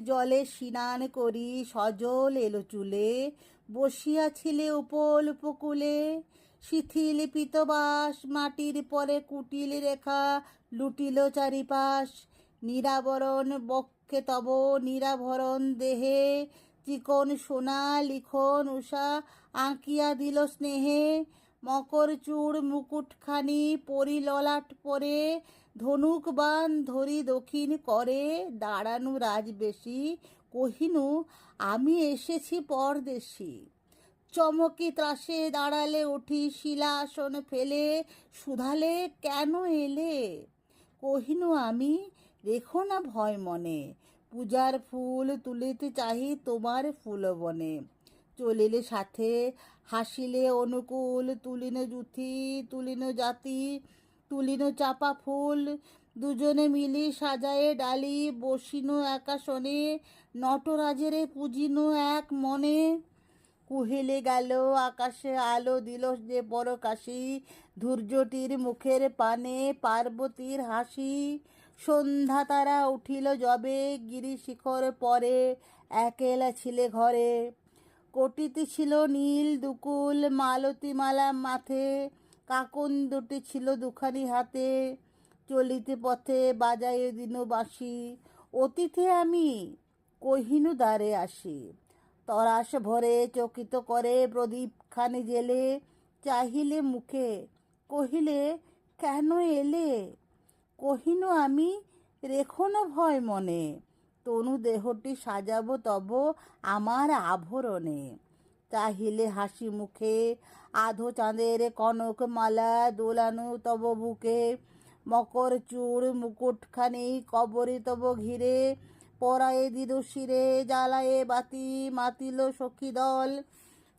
জলে স্নান করি, সজল এলো চুলে, বসিয়াছিলে উপল উপকূলে শিথিল পিতবাস, মাটির পরে কুটিল রেখা লুটিল চারিপাশ। নিরাবরণ বক্ষে তব নিরাভরণ দেহে, চিকন সোনা লিখন উষা আঁকিয়া দিল স্নেহে। মকর চূড় মুকুটখানি পরিললাট পরে ধনুক বান ধরি দক্ষিণ করে, দাঁড়ানো রাজবেশী কহিনু, আমি এসেছি পরদেশী। চমকি ত্রাসে দাঁড়ালে উঠি, শিলা আসন ফেলে, সুধালে কেন এলে? কহিনু, আমি, রেখো না ভয় মনে, পূজার ফুল তুলিতে চাহি তোমার ফুলবনে। চলিলে সাথে, হাসিলে অনুকূল, তুলিন জুথি তুলিন জাতি তুলিন চাপা ফুল। দুজনে মিলি সাজায়ে ডালি বসিন একাশনে নটরাজেরে পুজিন এক মনে। কুহেলে গেল, আকাশে আলো দিল যে পরকাশি ধূর্যটির মুখের পানে পার্বতীর হাসি। সন্ধ্যা তারা উঠিল যবে গিরি শিখর পরে একেলা ছিলে ঘরে। কোটিতে ছিল নীল দুকুল মালতী মালা মাথে। কাকন দুটি ছিল দুখানি হাতে, চলিতে পথে বাজায় দিন বাঁশি। অতীতে আমি কহিনু দ্বারে আসি। তরাস ভরে চকিত করে প্রদীপ খানি জেলে, চাহিলে মুখে কহিলে, কেন এলে? কহিনু আমি রেখো না ভয় মনে, তনু দেহটি সাজাবো তব আমার আভরণে। চাহিলে হাসি মুখে। আধো চাঁদের কনক মালা দোলানো তব বুকে। মকর চূড় মুকুটখানি কবরে তব ঘিরে। পরায়ে দিল শিরে, জ্বালায়ে বাতি, মাতিল সখী দল।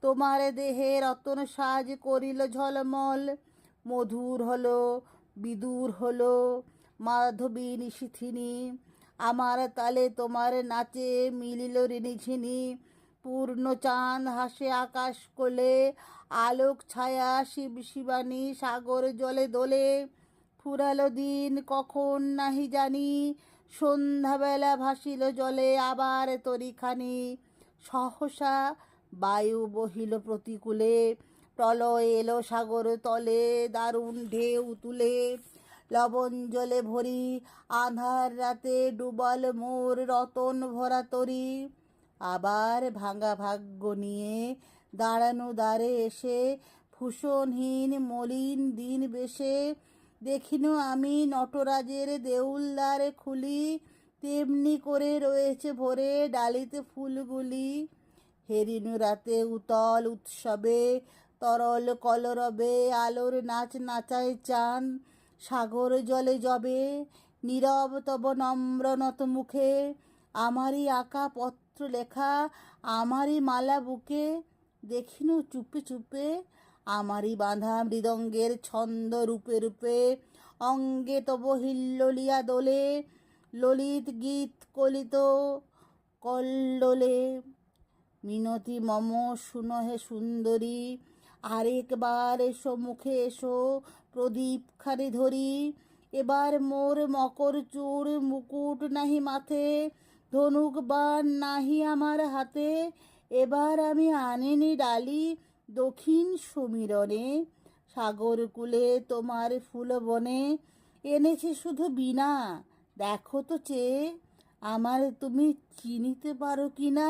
তোমার দেহে রতন সাজ করিল ঝলমল। মধুর হলো, বিদুর হলো, মাধবী নিশিথিনী। আমার তালে তোমার নাচে মিলিল ঋণিঝিনি পূর্ণ চাঁদ হাসে আকাশ কোলে, আলোক ছায়া শিব শিবানী সাগর জলে দোলে। ফুরালো দিন কখন নাহি জানি, সন্ধ্যাবেলা ভাসিল জলে আবার তরিখানি। সহসা বায়ু বহিল প্রতিকূলে, প্রলয় এলো সাগর তলে দারুণ ঢেউ তুলে। লবণ জলে ভরি আধার রাতে ডুবাল মোর রতন ভরা তরি। আবার ভাঙা ভাগ্য নিয়ে দাঁড়ানো দ্বারে এসে ভূষণহীন মলিন দিন বেশে দেখিনু আমি নটরাজের দেউলদারে খুলি, তেমনি করে রয়েছে ভরে ডালিতে ফুলগুলি। হেরিনু রাতে উতল উৎসবে, তরল কলরবে, আলোর নাচ নাচায় চান, সাগর জলে জবে, নীরব তব নম্রনত মুখে, আমারই আঁকা পত্র লেখা আমারই মালা বুকে দেখিনু চুপে চুপে, আমারই বাঁধা মৃদঙ্গের ছন্দ রূপে রূপে, অঙ্গে তব হিল্লোলিয়া দোলে, ললিত গীত কলিত কল্লোলে। মিনতি মম শুনহে সুন্দরী আরেকবার এসো, মুখে এসো, প্রদীপ খানি ধরি। এবার মোর মকর চূড় মুকুট নাহি মাথে ধনুক বান নাহি আমার হাতে। এবার আমি আনিনি ডালি দক্ষিণ সমীরণে। সাগর কুলে তোমার ফুল বনে। এনেছি শুধু বিনা দেখো তো চেয়ে। আমার তুমি চিনিতে পারো কি না